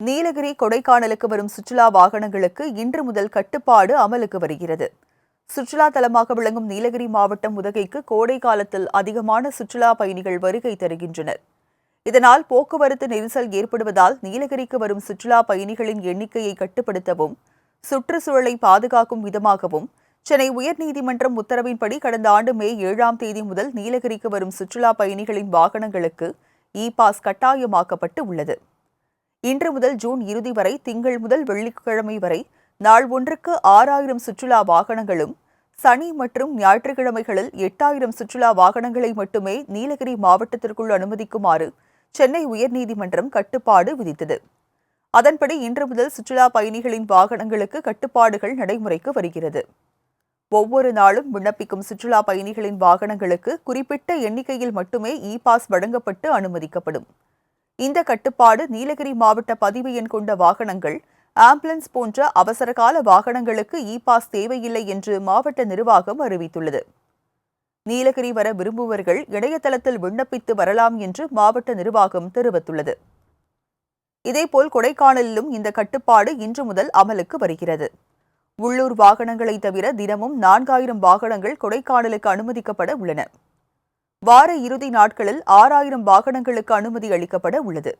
நீலகிரி கொடைக்கானலுக்கு வரும் சுற்றுலா வாகனங்களுக்கு இன்று முதல் கட்டுப்பாடு அமலுக்கு வருகிறது. சுற்றுலா தலமாக விளங்கும் நீலகிரி மாவட்டம் உதகைக்கு கோடை காலத்தில் அதிகமான சுற்றுலா பயணிகள் வருகை தருகின்றனர். இதனால் போக்குவரத்து நெரிசல் ஏற்படுவதால் நீலகிரிக்கு வரும் சுற்றுலா பயணிகளின் எண்ணிக்கையை கட்டுப்படுத்தவும் சுற்றுச்சூழலை பாதுகாக்கும் விதமாகவும் சென்னை உயர்நீதிமன்றம் உத்தரவின்படி கடந்த ஆண்டு மே ஏழாம் தேதி முதல் நீலகிரிக்கு வரும் சுற்றுலா பயணிகளின் வாகனங்களுக்கு இ பாஸ் கட்டாயமாக்கப்பட்டு உள்ளது. இன்று முதல் ஜூன் இறுதி வரை திங்கள் முதல் வெள்ளிக்கிழமை வரை நாள் ஒன்றுக்கு ஆறாயிரம் சுற்றுலா வாகனங்களும் சனி மற்றும் ஞாயிற்றுக்கிழமைகளில் எட்டாயிரம் சுற்றுலா வாகனங்களை மட்டுமே நீலகிரி மாவட்டத்திற்குள் அனுமதிக்குமாறு சென்னை உயர்நீதிமன்றம் கட்டுப்பாடு விதித்தது. அதன்படி இன்று முதல் சுற்றுலா பயணிகளின் வாகனங்களுக்கு கட்டுப்பாடுகள் நடைமுறைக்கு வருகிறது. ஒவ்வொரு நாளும் விண்ணப்பிக்கும் சுற்றுலா பயணிகளின் வாகனங்களுக்கு குறிப்பிட்ட எண்ணிக்கையில் மட்டுமே இ பாஸ் வழங்கப்பட்டு அனுமதிக்கப்படும். இந்த கட்டுப்பாடு நீலகிரி மாவட்ட பதிவு எண் கொண்ட வாகனங்கள் ஆம்புலன்ஸ் போன்ற அவசரகால வாகனங்களுக்கு இ பாஸ் தேவையில்லை என்று மாவட்ட நிர்வாகம் அறிவித்துள்ளது. நீலகிரி வர விரும்புவர்கள் இணையதளத்தில் விண்ணப்பித்து வரலாம் என்று மாவட்ட நிர்வாகம் தெரிவித்துள்ளது. இதேபோல் கொடைக்கானலிலும் இந்த கட்டுப்பாடு இன்று முதல் அமலுக்கு வருகிறது. உள்ளூர் வாகனங்களை தவிர தினமும் நான்காயிரம் வாகனங்கள் கொடைக்கானலுக்கு அனுமதிக்கப்பட உள்ளன. வார இறுதி நாட்களில் ஆறாயிரம் வாகனங்களுக்கு அனுமதி அளிக்கப்பட உள்ளது.